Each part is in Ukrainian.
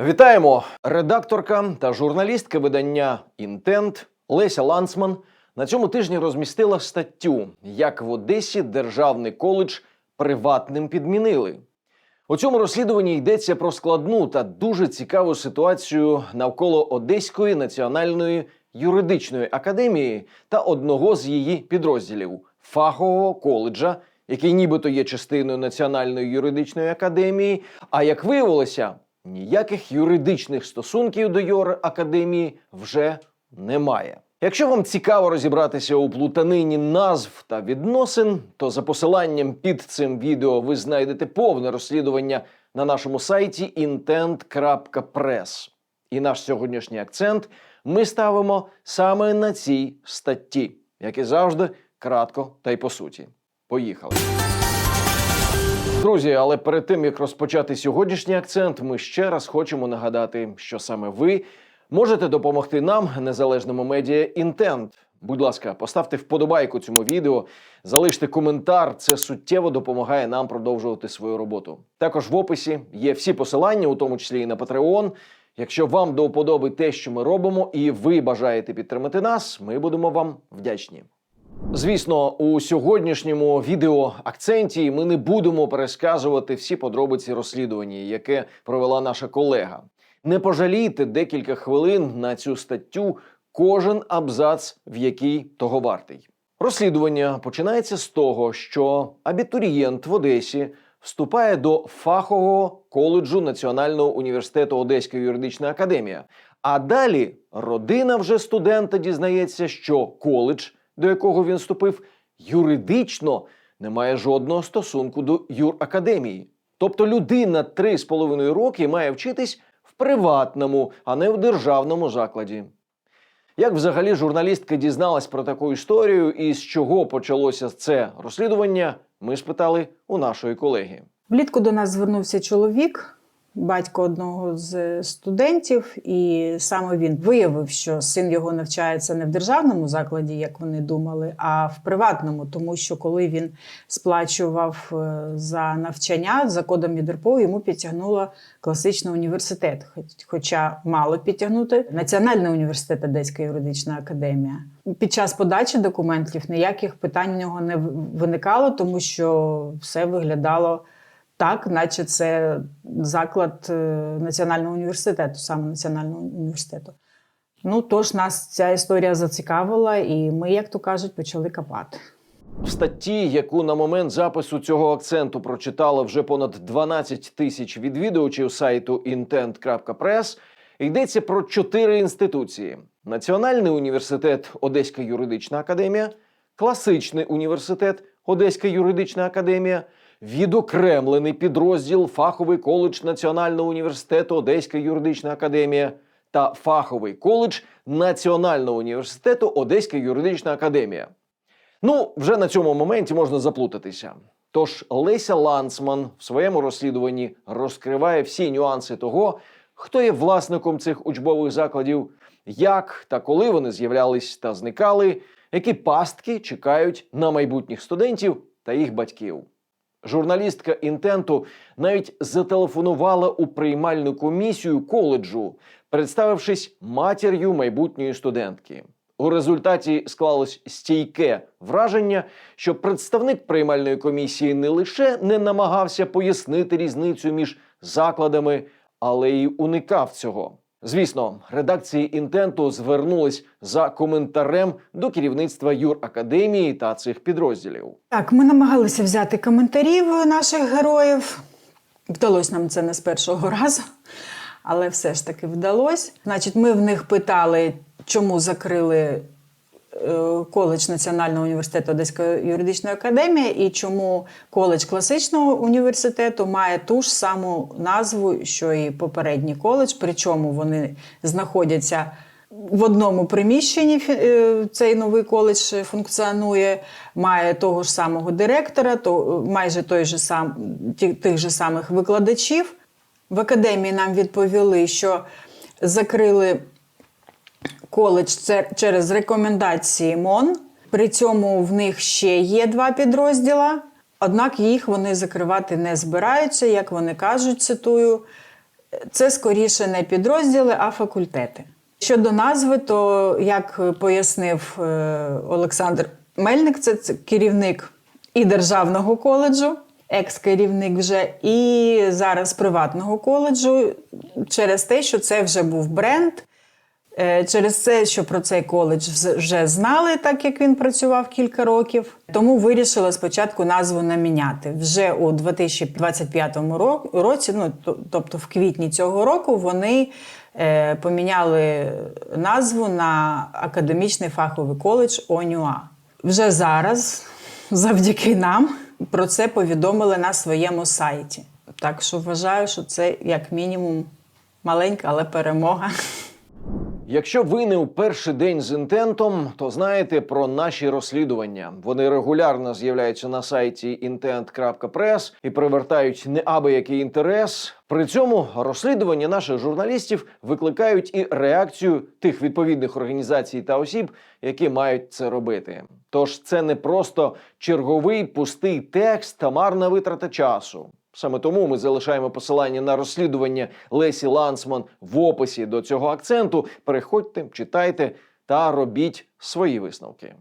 Вітаємо! Редакторка та журналістка видання Інтент Леся Ланцман на цьому тижні розмістила статтю, як в Одесі державний коледж приватним підмінили. У цьому розслідуванні йдеться про складну та дуже цікаву ситуацію навколо Одеської національної юридичної академії та одного з її підрозділів фахового коледжа, який нібито є частиною Національної юридичної академії. А як виявилося, ніяких юридичних стосунків до юр академії вже немає. Якщо вам цікаво розібратися у плутанині назв та відносин, то за посиланням під цим відео ви знайдете повне розслідування на нашому сайті intent.press. І наш сьогоднішній акцент ми ставимо саме на цій статті, як і завжди, кратко та й по суті. Поїхали. Друзі, але перед тим як розпочати сьогоднішній акцент, ми ще раз хочемо нагадати, що саме ви можете допомогти нам, незалежному медіа Інтент. Будь ласка, поставте вподобайку цьому відео, залиште коментар. Це суттєво допомагає нам продовжувати свою роботу. Також в описі є всі посилання, у тому числі і на Patreon. Якщо вам до вподоби те, що ми робимо, і ви бажаєте підтримати нас, ми будемо вам вдячні. Звісно, у сьогоднішньому відео акценті ми не будемо пересказувати всі подробиці розслідування, яке провела наша колега. Не пожалійте декілька хвилин на цю статтю, кожен абзац, в якій того вартий. Розслідування починається з того, що абітурієнт в Одесі вступає до фахового коледжу Національного університету Одеська юридична академія. А далі родина вже студента дізнається, що коледж, до якого він вступив, юридично не має жодного стосунку до юракадемії. Тобто людина три з половиною роки має вчитись в приватному, а не в державному закладі. Як взагалі журналістка дізналась про таку історію і з чого почалося це розслідування, ми спитали у нашої колеги. Влітку до нас звернувся чоловік, батько одного з студентів, і саме він виявив, що син його навчається не в державному закладі, як вони думали, а в приватному, тому що коли він сплачував е, за навчання за кодом ЄДРПО, йому підтягнуло класичний університет, хоч- хоча мало підтягнути Національний університет Одеська юридична академія. Під час подачі документів ніяких питань у нього не виникало, тому що все виглядало так, наче це заклад е, Національного університету, саме Національного університету. Ну, тож нас ця історія зацікавила, і ми, як то кажуть, почали копати. В статті, яку на момент запису цього акценту прочитало вже понад 12 тисяч відвідувачів сайту intent.press, йдеться про чотири інституції: Національний університет Одеська юридична академія, класичний університет Одеська юридична академія, відокремлений підрозділ фаховий коледж Національного університету Одеська юридична академія та фаховий коледж Національного університету Одеська юридична академія. Ну, вже на цьому моменті можна заплутатися. Тож Леся Ланцман в своєму розслідуванні розкриває всі нюанси того, хто є власником цих учбових закладів, як та коли вони з'являлись та зникали, які пастки чекають на майбутніх студентів та їх батьків. Журналістка інтенту навіть зателефонувала у приймальну комісію коледжу, представившись матір'ю майбутньої студентки. У результаті склалось стійке враження, що представник приймальної комісії не лише не намагався пояснити різницю між закладами, але й уникав цього. Звісно, редакції інтенту звернулись за коментарем до керівництва юракадемії та цих підрозділів. Так, ми намагалися взяти коментарів наших героїв. Вдалося нам це не з першого разу, але все ж таки вдалося. Значить, ми в них питали, чому закрили коледж Національного університету Одеська юридична академія і чому коледж класичного університету має ту ж саму назву, що і попередній коледж, причому вони знаходяться в одному приміщенні е, цей новий коледж функціонує, має того ж самого директора, то майже той же сам, тих же самих викладачів. В академії нам відповіли, що закрили коледж це- через рекомендації МОН. При цьому в них ще є два підрозділа, однак їх вони закривати не збираються, як вони кажуть, цитую. Це скоріше не підрозділи, а факультети. Щодо назви, то як пояснив е, Олександр Мельник, це, це керівник і державного коледжу, екс-керівник вже, і зараз приватного коледжу, через те, що це вже був бренд. Е, Через це, що про цей коледж вже знали, так як він працював кілька років, тому вирішили спочатку назву наміняти. Вже у 2025 році, ну тобто в квітні цього року, вони е, поміняли назву на академічний фаховий коледж ОНЮА. Вже зараз, завдяки нам, про це повідомили на своєму сайті. Так що вважаю, що це як мінімум маленька, але перемога. Якщо ви не у перший день з інтентом, то знаєте про наші розслідування. Вони регулярно з'являються на сайті intent.press і привертають неабиякий інтерес. При цьому розслідування наших журналістів викликають і реакцію тих відповідних організацій та осіб, які мають це робити. Тож це не просто черговий пустий текст та марна витрата часу. Саме тому ми залишаємо посилання на розслідування Лесі Лансман в описі до цього акценту. Переходьте, читайте та робіть свої висновки.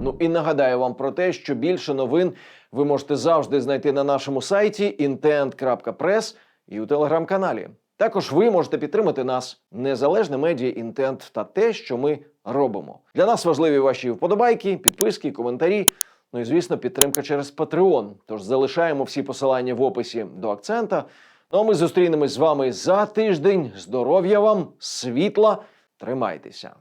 Ну і нагадаю вам про те, що більше новин ви можете завжди знайти на нашому сайті intent.press і у телеграм-каналі. Також ви можете підтримати нас незалежне медіа інтент та те, що ми робимо. Для нас важливі ваші вподобайки, підписки, коментарі. Ну і звісно, підтримка через Patreon. Тож залишаємо всі посилання в описі до акцента. Ну а ми зустрінемось з вами за тиждень. Здоров'я вам, світла, тримайтеся.